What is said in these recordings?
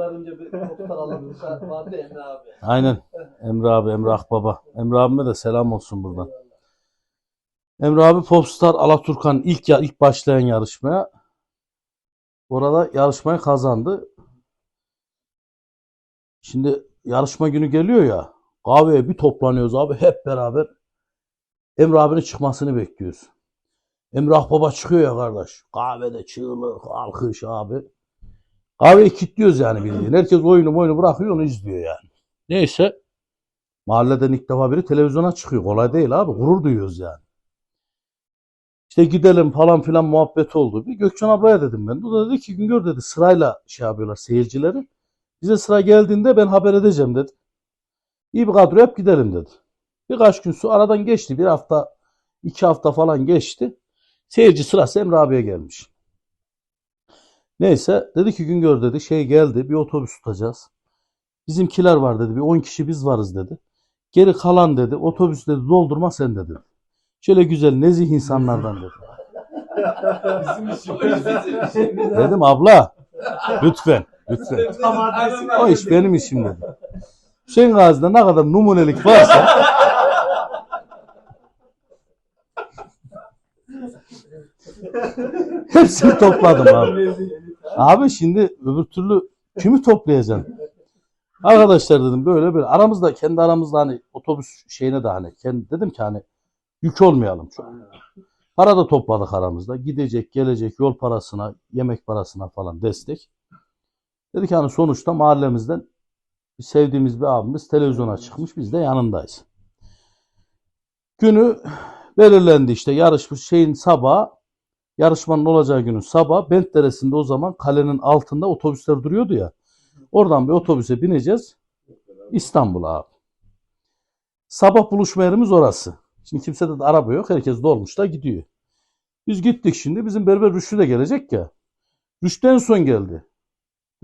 Yıllar önce bir muhtar alalım. Vardı Emre abi. Aynen. Emre abi, Emre Akbaba. Emre abime de selam olsun buradan. Emre abi Popstar Alaturkan ilk ya ilk başlayan yarışmaya orada yarışmayı kazandı. Şimdi yarışma günü geliyor ya. Kahveye bir toplanıyoruz abi hep beraber. Emre abinin çıkmasını bekliyoruz. Emre Akbaba çıkıyor ya kardeş. Kahvede çığlık, alkış abi. Kahveyi kilitliyoruz yani bildiğin. Herkes oyunu oyunu bırakıyor onu izliyor yani. Neyse. Mahalleden ilk defa biri televizyona çıkıyor. Kolay değil abi. Gurur duyuyoruz yani. İşte gidelim falan filan muhabbet oldu. Bir Gökçen ablaya dedim ben. O da dedi ki Güngör dedi sırayla şey yapıyorlar seyircileri. Bize sıra geldiğinde ben haber edeceğim dedi. İyi bir kadro yap gidelim dedi. Birkaç gün su aradan geçti. Bir hafta, iki hafta falan geçti. Seyirci sırası Emre abiye gelmiş. Neyse dedi ki Güngör dedi şey geldi bir otobüs tutacağız. Bizimkiler var dedi bir 10 kişi biz varız dedi. Geri kalan dedi otobüs dedi doldurma sen dedi. Şöyle güzel nezih insanlardan dedi. Dedim abla lütfen lütfen. O iş benim işim dedi. Hüseyin Gazi'de ne kadar numunelik varsa hepsini topladım abi. Abi şimdi öbür türlü kimi toplayacaksın? Arkadaşlar dedim böyle böyle aramızda kendi aramızda hani otobüs şeyine de hani kendi dedim ki hani yük olmayalım çok. Para da topladık aramızda. Gidecek, gelecek yol parasına, yemek parasına falan destek. Dedik hani sonuçta mahallemizden sevdiğimiz bir abimiz televizyona çıkmış. Biz de yanındayız. Günü belirlendi işte yarışmış şeyin sabah yarışmanın olacağı günün sabah Bent Deresi'nde o zaman kalenin altında otobüsler duruyordu ya. Oradan bir otobüse bineceğiz. İstanbul'a abi. Sabah buluşma yerimiz orası. Şimdi kimsede de araba yok. Herkes dolmuşta gidiyor. Biz gittik şimdi. Bizim berber Rüştü de gelecek ya. Rüştü en son geldi.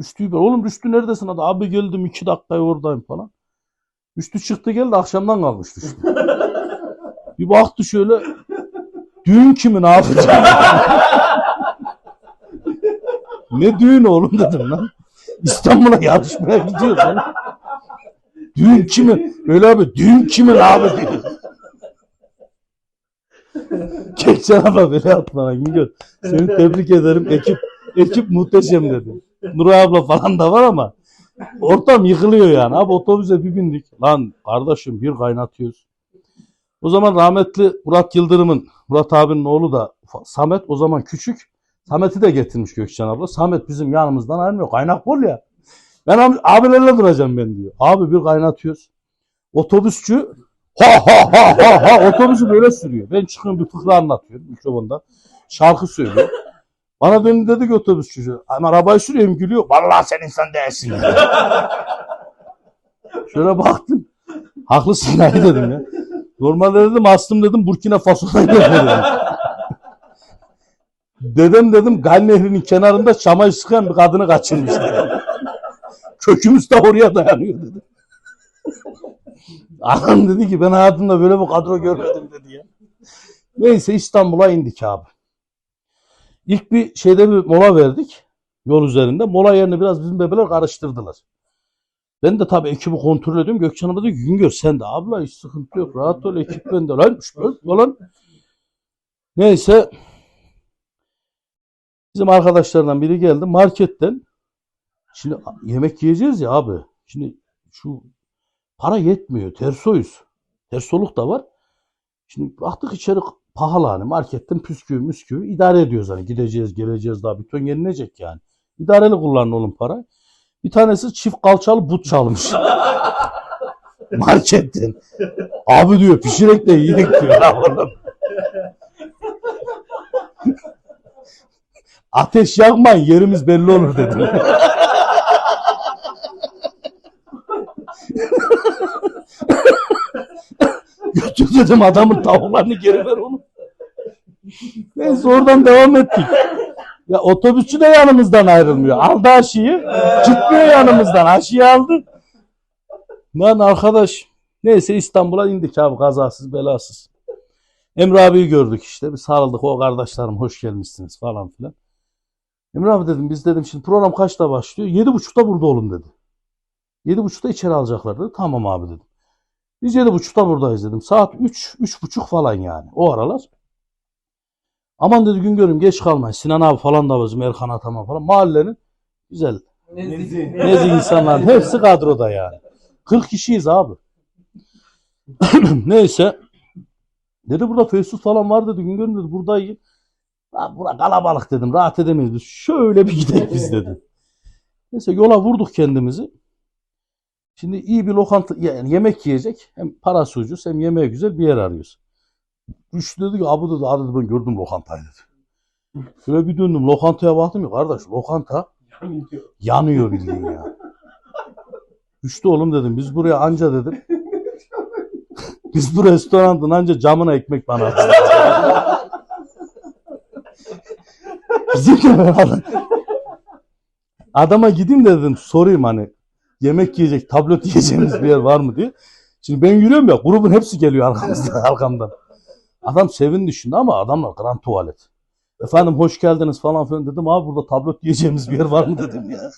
Rüştü'yü ben, oğlum Rüştü neredesin? Hadi abi geldim iki dakikaya oradayım falan. Rüştü çıktı geldi akşamdan kalmış Rüştü. bir baktı şöyle. Düğün kimin abi? ne düğün oğlum dedim lan. İstanbul'a yarışmaya gidiyoruz lan. Düğün kimin? Öyle abi düğün kimin abi diyor. Geçen abla böyle bana Güngör. Seni tebrik ederim. Ekip ekip muhteşem dedi. Nuray abla falan da var ama ortam yıkılıyor yani. Abi otobüse bir bindik. Lan kardeşim bir kaynatıyoruz. O zaman rahmetli Murat Yıldırım'ın, Murat abinin oğlu da Samet o zaman küçük. Samet'i de getirmiş Gökçen abla. Samet bizim yanımızdan ayrılmıyor. Kaynak bol ya. Ben abi, abilerle duracağım ben diyor. Abi bir kaynatıyoruz. Otobüsçü ha ha ha ha ha otobüsü böyle sürüyor. Ben çıkıyorum bir fıkra anlatıyorum mikrofonda. Şarkı söylüyor. Bana döndü dedi ki otobüsçü. Ama arabayı sürüyorum gülüyor. Vallahi sen insan değilsin. Şöyle baktım. Haklısın ya dedim ya. Normalde dedim aslım dedim Burkina Faso'dan dedim. Dedem dedim Gal Nehri'nin kenarında çamayı sıkan bir kadını kaçırmış dedim. Kökümüz de oraya dayanıyor dedi. Adam dedi ki ben hayatımda böyle bir kadro görmedim dedi ya. Neyse İstanbul'a indik abi. İlk bir şeyde bir mola verdik. Yol üzerinde. Mola yerini biraz bizim bebeler karıştırdılar. Ben de tabii ekibi kontrol ediyorum. Abla diyor ki Güngör sen de abla hiç sıkıntı yok. Rahat ol ekip bende. Lan falan. Neyse. Bizim arkadaşlardan biri geldi marketten. Şimdi yemek yiyeceğiz ya abi. Şimdi şu para yetmiyor. Tersoyuz. Tersoluk da var. Şimdi baktık içeri pahalı hani marketten püsküvü müsküvü idare ediyoruz hani gideceğiz geleceğiz daha bir ton yenilecek yani. İdareli kullanın oğlum para. Bir tanesi çift kalçalı but çalmış. Marketten. Abi diyor pişirek de yiyek diyor. Ateş yakmayın yerimiz belli olur dedim. Götür dedim adamın tavuklarını geri ver onu. Neyse oradan devam ettik. Ya otobüsçü de yanımızdan ayrılmıyor. Aldı aşıyı. Gitmiyor yanımızdan. Aşıyı aldı. Lan arkadaş. Neyse İstanbul'a indik abi kazasız belasız. Emre abiyi gördük işte. Bir sarıldık. O kardeşlerim hoş gelmişsiniz falan filan. Emre abi dedim biz dedim şimdi program kaçta başlıyor? Yedi buçukta burada olun dedi. Yedi buçukta içeri alacaklar dedi. Tamam abi dedim. Biz yedi buçukta buradayız dedim. Saat üç, üç buçuk falan yani o aralar. Aman dedi gün görüm geç kalmayın. Sinan abi falan da bizim Erkan Ataman falan. Mahallenin güzel Nezih. nezih insanların hepsi kadroda yani. 40 kişiyiz abi. Neyse. Dedi burada Facebook falan var dedi. Gün görüm dedi buradayım. Ha, bura kalabalık dedim. Rahat edemeyiz. biz. Şöyle bir gidelim biz dedim. Neyse yola vurduk kendimizi. Şimdi iyi bir lokanta yani yemek yiyecek. Hem parası ucuz hem yemeği güzel bir yer arıyoruz. Rüştü dedi ki abi dedi, dedi ben gördüm lokantayı dedi. Şöyle bir döndüm lokantaya baktım ya kardeş lokanta yanıyor bildiğin ya. Rüştü oğlum dedim biz buraya anca dedim. biz bu restoranın anca camına ekmek bana atacağız. Bizim de beraber. Adama gideyim de dedim sorayım hani yemek yiyecek, tablet yiyeceğimiz bir yer var mı diye. Şimdi ben yürüyorum ya grubun hepsi geliyor arkamızdan, arkamdan. Adam sevindi şimdi ama adamlar grand tuvalet. Efendim hoş geldiniz falan filan dedim. Abi burada tablet yiyeceğimiz bir yer var mı dedim ya.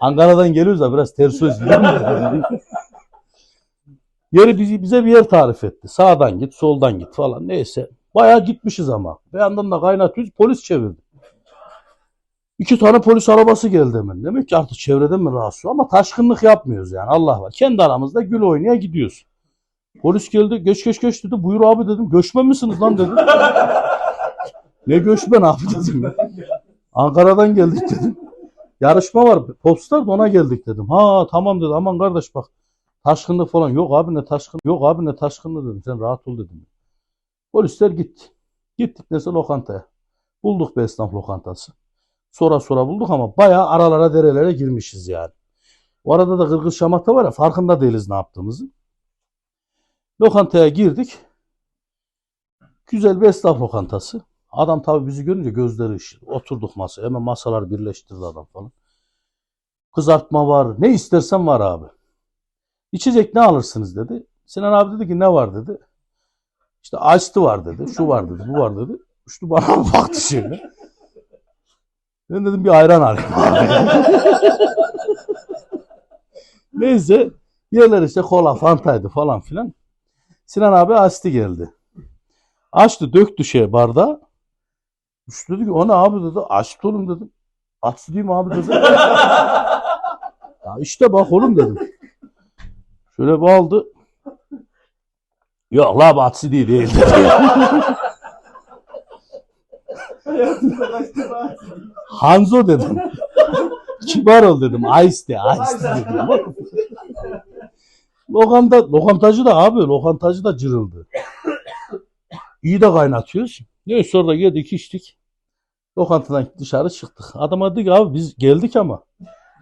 Ankara'dan geliyoruz da biraz ters söz? Yeri bizi, bize bir yer tarif etti. Sağdan git, soldan git falan neyse. Bayağı gitmişiz ama. Bir yandan da kaynatıyoruz. Polis çevirdi. İki tane polis arabası geldi hemen. Demek ki artık çevreden mi rahatsız ama taşkınlık yapmıyoruz yani Allah var. Kendi aramızda gül oynaya gidiyoruz. Polis geldi geç geç geç dedi. Buyur abi dedim. Göçmen misiniz lan dedim. ne göçmen abi dedim. Ankara'dan geldik dedim. Yarışma var. Popstar da ona geldik dedim. Ha tamam dedi. Aman kardeş bak. Taşkınlık falan. Yok abi ne taşkın. Yok abi ne taşkınlığı dedim. Sen rahat ol dedim. Polisler gitti. Gittik neyse lokantaya. Bulduk bir esnaf lokantası. Sonra sonra bulduk ama bayağı aralara derelere girmişiz yani. O arada da Kırgız şamata var ya farkında değiliz ne yaptığımızı. Lokantaya girdik. Güzel bir esnaf lokantası. Adam tabii bizi görünce gözleri ışıdı. Oturduk masaya. Hemen masalar birleştirdi adam falan. Kızartma var. Ne istersen var abi. İçecek ne alırsınız dedi. Sinan abi dedi ki ne var dedi. İşte açtı var dedi. Şu var dedi. Bu var dedi. Üçlü bana baktı şöyle. Ben dedim bir ayran abi. Neyse yerler işte kola, fantaydı falan filan. Sinan abi açtı geldi. Açtı döktü şey bardağı. Üstü dedi ki o ne abi dedi. Açtı oğlum dedim. Açtı değil mi abi dedi. ya işte bak oğlum dedim. Şöyle bir aldı. Yok la bu açtı değil değil dedi. Hanzo dedim. Kibar ol dedim. Ice de, ice de dedim. Lokanta, lokantacı da abi, lokantacı da cırıldı. İyi de kaynatıyoruz. Neyse sonra yedik içtik. Lokantadan dışarı çıktık. Adam dedi ki abi biz geldik ama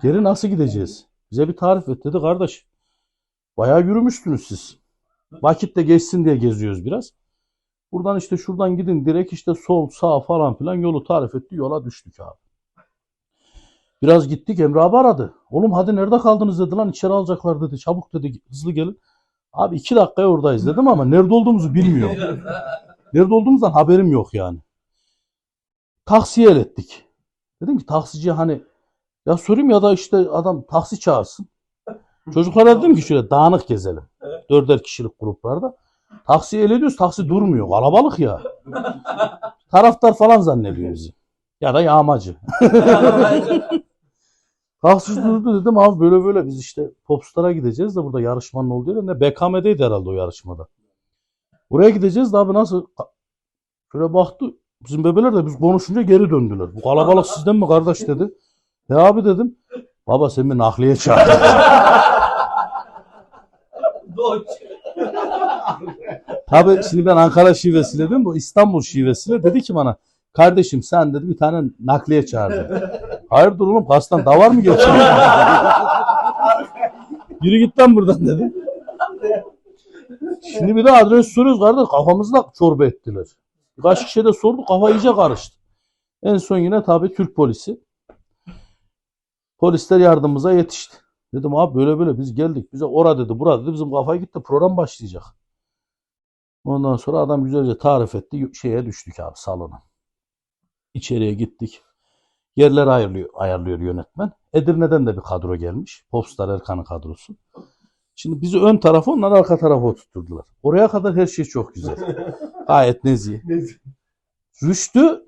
geri nasıl gideceğiz? Bize bir tarif et dedi kardeş. Bayağı yürümüşsünüz siz. Vakit de geçsin diye geziyoruz biraz. Buradan işte şuradan gidin direkt işte sol sağ falan filan yolu tarif etti. Yola düştük abi. Biraz gittik Emre abi aradı. Oğlum hadi nerede kaldınız dedi lan içeri alacaklar dedi. Çabuk dedi hızlı gelin. Abi iki dakikaya oradayız dedim ama nerede olduğumuzu bilmiyorum. Nerede olduğumuzdan haberim yok yani. Taksiye el ettik. Dedim ki taksiciye hani ya sorayım ya da işte adam taksi çağırsın. Çocuklara dedim ki şöyle dağınık gezelim. Dörder kişilik gruplarda. Taksiye el ediyoruz taksi durmuyor. Kalabalık ya. Taraftar falan zannediyor bizi. Ya da yağmacı. Taksici durdu dedim abi böyle böyle biz işte Popstar'a gideceğiz de burada yarışmanın olduğu ne BKM'deydi herhalde o yarışmada. Buraya gideceğiz de abi nasıl şöyle baktı bizim bebeler de biz konuşunca geri döndüler. Bu kalabalık sizden mi kardeş dedi. Ya abi dedim. Baba sen bir nakliye çağır. Doç. Tabii şimdi ben Ankara şivesiyle dedim bu İstanbul şivesiyle dedi ki bana kardeşim sen dedi bir tane nakliye çağır dedi. Hayırdır oğlum kastan davar mı geçiyor? Yürü git lan buradan dedi. Şimdi bir de adres soruyoruz kardeş kafamızda çorba ettiler. Birkaç kişiye de sorduk kafa iyice karıştı. En son yine tabii Türk polisi. Polisler yardımımıza yetişti. Dedim abi böyle böyle biz geldik. Bize ora dedi bura dedi bizim kafaya gitti program başlayacak. Ondan sonra adam güzelce tarif etti. Şeye düştük abi salona. İçeriye gittik. Yerler ayarlıyor, ayarlıyor yönetmen. Edirne'den de bir kadro gelmiş. Popstar Erkan'ın kadrosu. Şimdi bizi ön tarafa onlar arka tarafa oturtturdular. Oraya kadar her şey çok güzel. Gayet nezih. Rüştü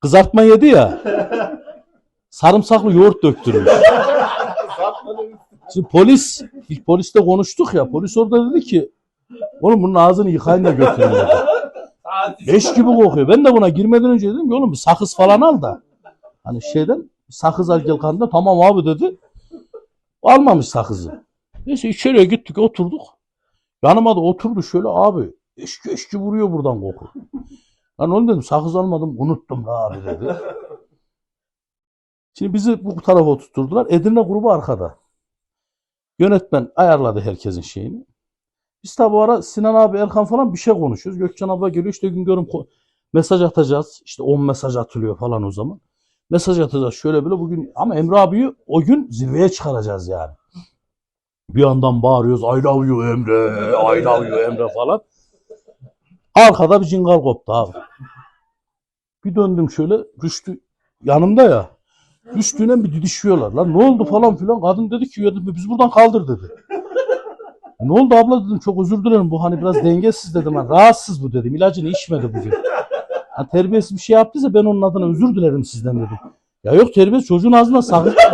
kızartma yedi ya. Sarımsaklı yoğurt döktürmüş. Şimdi polis, ilk polisle konuştuk ya. Polis orada dedi ki oğlum bunun ağzını yıkayın da götürün dedi. Leş gibi kokuyor. Ben de buna girmeden önce dedim ki oğlum sakız falan al da. Hani şeyden sakız al gel. Tamam abi dedi. Almamış sakızı. Neyse içeriye gittik oturduk. Yanıma da oturdu şöyle abi. Eşki eşki vuruyor buradan koku. Lan oğlum dedim sakız almadım unuttum la abi dedi. Şimdi bizi bu tarafa oturtturdular. Edirne grubu arkada. Yönetmen ayarladı herkesin şeyini. Biz tabi bu ara Sinan abi, Erkan falan bir şey konuşuyoruz. Gökçen abla geliyor işte Güngör'üm ko- mesaj atacağız. İşte 10 mesaj atılıyor falan o zaman. Mesaj atacağız şöyle böyle bugün ama Emre abiyi o gün zirveye çıkaracağız yani. Bir yandan bağırıyoruz I love you Emre, I love you Emre falan. Arkada bir cingal koptu abi. Bir döndüm şöyle Rüştü yanımda ya. Rüştü'yle bir didişiyorlar. Lan ne oldu falan filan. Kadın dedi ki "Ya dedi, biz buradan kaldır dedi. Ne oldu abla dedim çok özür dilerim bu hani biraz dengesiz dedim. Ha, rahatsız bu dedim ilacını içmedi bugün. Ha, terbiyesiz bir şey yaptıysa ben onun adına özür dilerim sizden dedim. Ya yok terbiyesiz çocuğun ağzına sakız.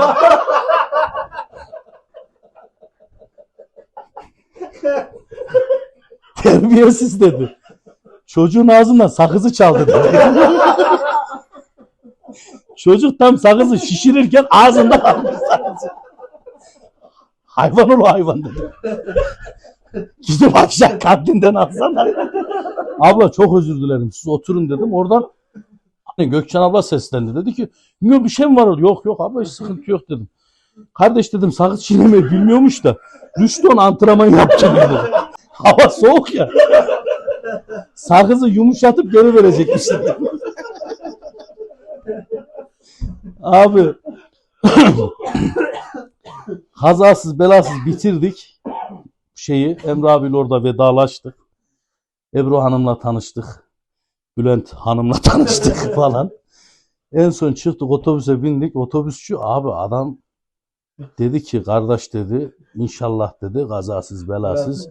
terbiyesiz dedi. Çocuğun ağzından sakızı çaldı dedi. Çocuk tam sakızı şişirirken ağzında kaldı sakızı. Hayvan ol hayvan dedi. Gidip aşağı kantinden alsana. abla çok özür dilerim. Siz oturun dedim. Oradan hani Gökçen abla seslendi. Dedi ki yok bir şey mi var? Yok yok abla hiç sıkıntı yok dedim. Kardeş dedim sakız çiğnemeyi bilmiyormuş da Rüştü onu antrenman yapacak dedi. Hava soğuk ya. Sakızı yumuşatıp geri verecekmiş dedi. Abi kazasız belasız bitirdik şeyi. Emre abiyle orada vedalaştık. Ebru Hanım'la tanıştık. Bülent Hanım'la tanıştık falan. En son çıktık otobüse bindik. Otobüsçü abi adam dedi ki kardeş dedi inşallah dedi kazasız belasız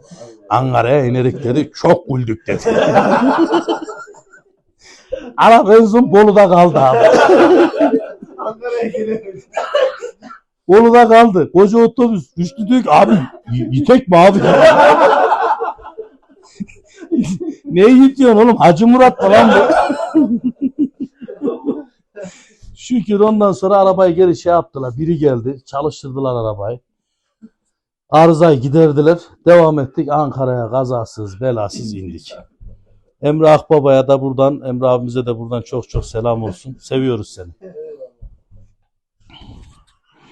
Ankara'ya inerik dedi. Çok güldük dedi. Araba en son Bolu'da kaldı abi. Ankara'ya. Bolu'da kaldı. Koca otobüs. Rüştü diyor ki abi yitek mi abi? Neyi yitiyorsun oğlum? Hacı Murat falan bu. Şükür ondan sonra arabayı geri şey yaptılar. Biri geldi. Çalıştırdılar arabayı. Arızayı giderdiler. Devam ettik. Ankara'ya kazasız belasız indik. Emre Akbaba'ya da buradan, Emre abimize de buradan çok çok selam olsun. Seviyoruz seni.